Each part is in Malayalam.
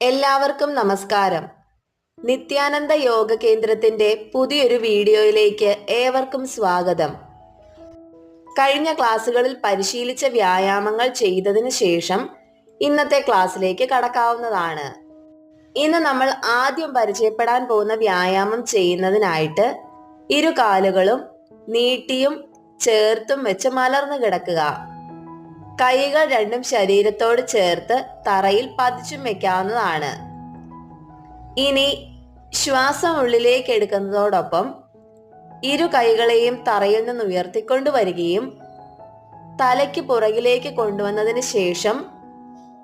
എല്ലാവർക്കും നമസ്കാരം. നിത്യാനന്ദ യോഗ കേന്ദ്രത്തിന്റെ പുതിയൊരു വീഡിയോയിലേക്ക് ഏവർക്കും സ്വാഗതം. കഴിഞ്ഞ ക്ലാസ്സുകളിൽ പരിശീലിച്ച വ്യായാമങ്ങൾ ചെയ്തതിന് ശേഷം ഇന്നത്തെ ക്ലാസ്സിലേക്ക് കടക്കാവുന്നതാണ്. ഇന്ന് നമ്മൾ ആദ്യം പരിചയപ്പെടാൻ പോകുന്ന വ്യായാമം ചെയ്യുന്നതിനായിട്ട് ഇരു കാലുകളും നീട്ടിയും ചേർത്തും വെച്ച് മലർന്നു കിടക്കുക. കൈകൾ രണ്ടും ശരീരത്തോട് ചേർത്ത് തറയിൽ പതിച്ചും വെക്കാവുന്നതാണ്. ഇനി ശ്വാസം ഉള്ളിലേക്ക് എടുക്കുന്നതോടൊപ്പം ഇരു കൈകളെയും തറയിൽ നിന്ന് ഉയർത്തിക്കൊണ്ടു വരികയും തലയ്ക്ക് പുറകിലേക്ക് കൊണ്ടുവന്നതിന് ശേഷം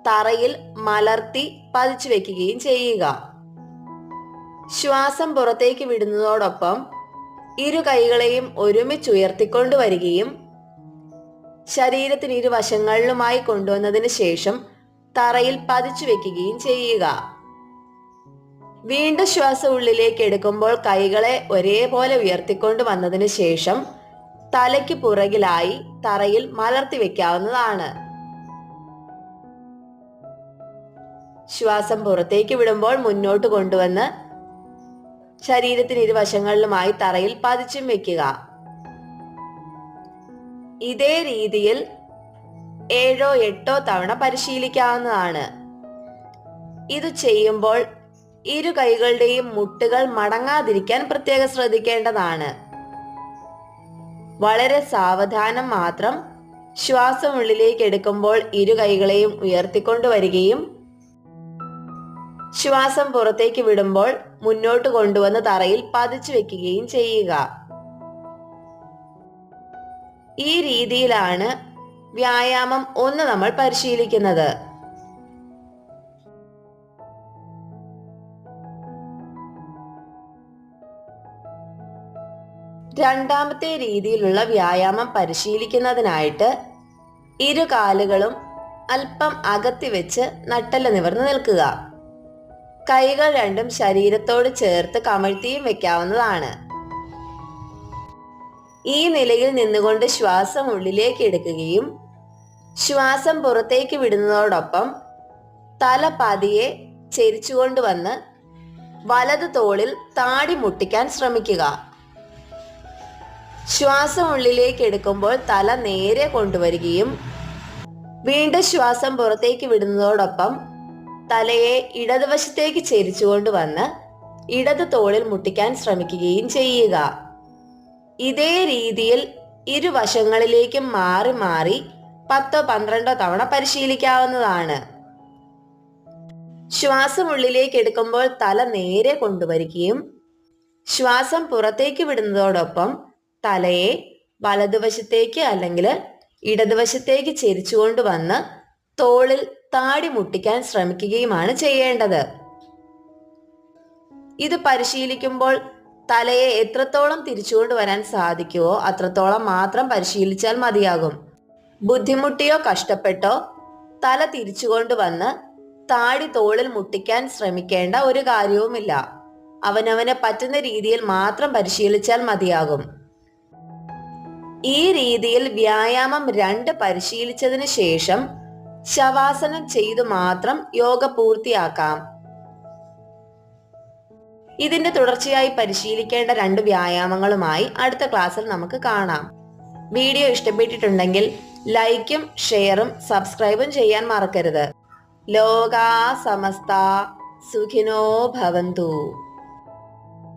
തറയിൽ മലർത്തി പതിച്ചു വെക്കുകയും ചെയ്യുക. ശ്വാസം പുറത്തേക്ക് വിടുന്നതോടൊപ്പം ഇരു കൈകളെയും ഒരുമിച്ച് ഉയർത്തിക്കൊണ്ടു വരികയും ശരീരത്തിന് ഇരുവശങ്ങളിലുമായി കൊണ്ടുവന്നതിന് ശേഷം തറയിൽ പതിച്ചു വെക്കുകയും ചെയ്യുക. വീണ്ടും ശ്വാസം ഉള്ളിലേക്ക് എടുക്കുമ്പോൾ കൈകളെ ഒരേപോലെ ഉയർത്തിക്കൊണ്ട് വന്നതിന് ശേഷം തലയ്ക്ക് പുറകിലായി തറയിൽ മലർത്തി വെക്കാവുന്നതാണ്. ശ്വാസം പുറത്തേക്ക് വിടുമ്പോൾ മുന്നോട്ട് കൊണ്ടുവന്ന് ശരീരത്തിന് ഇരുവശങ്ങളിലുമായി തറയിൽ പതിച്ചും വെക്കുക. ഇതേ രീതിയിൽ ഏഴോ എട്ടോ തവണ പരിശീലിക്കാവുന്നതാണ്. ഇത് ചെയ്യുമ്പോൾ ഇരു കൈകളുടെയും മുട്ടുകൾ മടങ്ങാതിരിക്കാൻ പ്രത്യേകം ശ്രദ്ധിക്കേണ്ടതാണ്. വളരെ സാവധാനം മാത്രം ശ്വാസം ഉള്ളിലേക്ക് എടുക്കുമ്പോൾ ഇരു കൈകളെയും ഉയർത്തിക്കൊണ്ടു വരികയും ശ്വാസം പുറത്തേക്ക് വിടുമ്പോൾ മുന്നോട്ട് കൊണ്ടുവന്ന് തറയിൽ പതിച്ചു വെക്കുകയും ചെയ്യുക. ഈ രീതിയിലാണ് വ്യായാമം ഒന്ന് നമ്മൾ പരിശീലിക്കുന്നത്. രണ്ടാമത്തെ രീതിയിലുള്ള വ്യായാമം പരിശീലിക്കുന്നതിനായിട്ട് ഇരു കാലുകളും അല്പം അകത്തി വെച്ച് നട്ടൽ നിവർന്ന് നിൽക്കുക. കൈകൾ രണ്ടും ശരീരത്തോട് ചേർത്ത് കമഴ്ത്തിയും വെക്കാവുന്നതാണ്. ഈ നിലയിൽ നിന്നുകൊണ്ട് ശ്വാസം ഉള്ളിലേക്ക് എടുക്കുകയും ശ്വാസം പുറത്തേക്ക് വിടുന്നതോടൊപ്പം തല പതിയെ ചരിച്ചുകൊണ്ട് വന്ന് വലത് തോളിൽ താടി മുട്ടിക്കാൻ ശ്രമിക്കുക. ശ്വാസം ഉള്ളിലേക്ക് എടുക്കുമ്പോൾ തല നേരെ കൊണ്ടുവരികയും വീണ്ടും ശ്വാസം പുറത്തേക്ക് വിടുന്നതോടൊപ്പം തലയെ ഇടതുവശത്തേക്ക് ചെരിച്ചുകൊണ്ട് വന്ന് ഇടത് തോളിൽ മുട്ടിക്കാൻ ശ്രമിക്കുകയും ചെയ്യുക. ഇതേ രീതിയിൽ ഇരുവശങ്ങളിലേക്കും മാറി മാറി പത്തോ പന്ത്രണ്ടോ തവണ പരിശീലിക്കാവുന്നതാണ്. ശ്വാസം ഉള്ളിലേക്ക് എടുക്കുമ്പോൾ തല നേരെ കൊണ്ടുവരികയും ശ്വാസം പുറത്തേക്ക് വിടുന്നതോടൊപ്പം തലയെ വലതുവശത്തേക്ക് അല്ലെങ്കിൽ ഇടതുവശത്തേക്ക് ചെരിച്ചുകൊണ്ട് വന്ന് തോളിൽ താടി മുട്ടിക്കാൻ ശ്രമിക്കുകയുമാണ് ചെയ്യേണ്ടത്. ഇത് പരിശീലിക്കുമ്പോൾ തലയെ എത്രത്തോളം തിരിച്ചുകൊണ്ട് വരാൻ സാധിക്കുമോ അത്രത്തോളം മാത്രം പരിശീലിച്ചാൽ മതിയാകും. ബുദ്ധിമുട്ടിയോ കഷ്ടപ്പെട്ടോ തല തിരിച്ചുകൊണ്ട് വന്ന് താടി തോളിൽ മുട്ടിക്കാൻ ശ്രമിക്കേണ്ട ഒരു കാര്യവുമില്ല. അവനവന് പറ്റുന്ന രീതിയിൽ മാത്രം പരിശീലിച്ചാൽ മതിയാകും. ഈ രീതിയിൽ വ്യായാമം രണ്ട് പരിശീലിച്ചതിന് ശേഷം ശവാസനം ചെയ്തു മാത്രം യോഗ പൂർത്തിയാക്കാം. ഇതിന്റെ തുടർച്ചയായി പരിശീലിക്കേണ്ട രണ്ട് വ്യായാമങ്ങളുമായി അടുത്ത ക്ലാസ്സിൽ നമുക്ക് കാണാം. വീഡിയോ ഇഷ്ടപ്പെട്ടിട്ടുണ്ടെങ്കിൽ ലൈക്കും ഷെയറും സബ്സ്ക്രൈബും ചെയ്യാൻ മറക്കരുത്. ലോകാ സമസ്ത സുഖിനോ ഭവന്തു.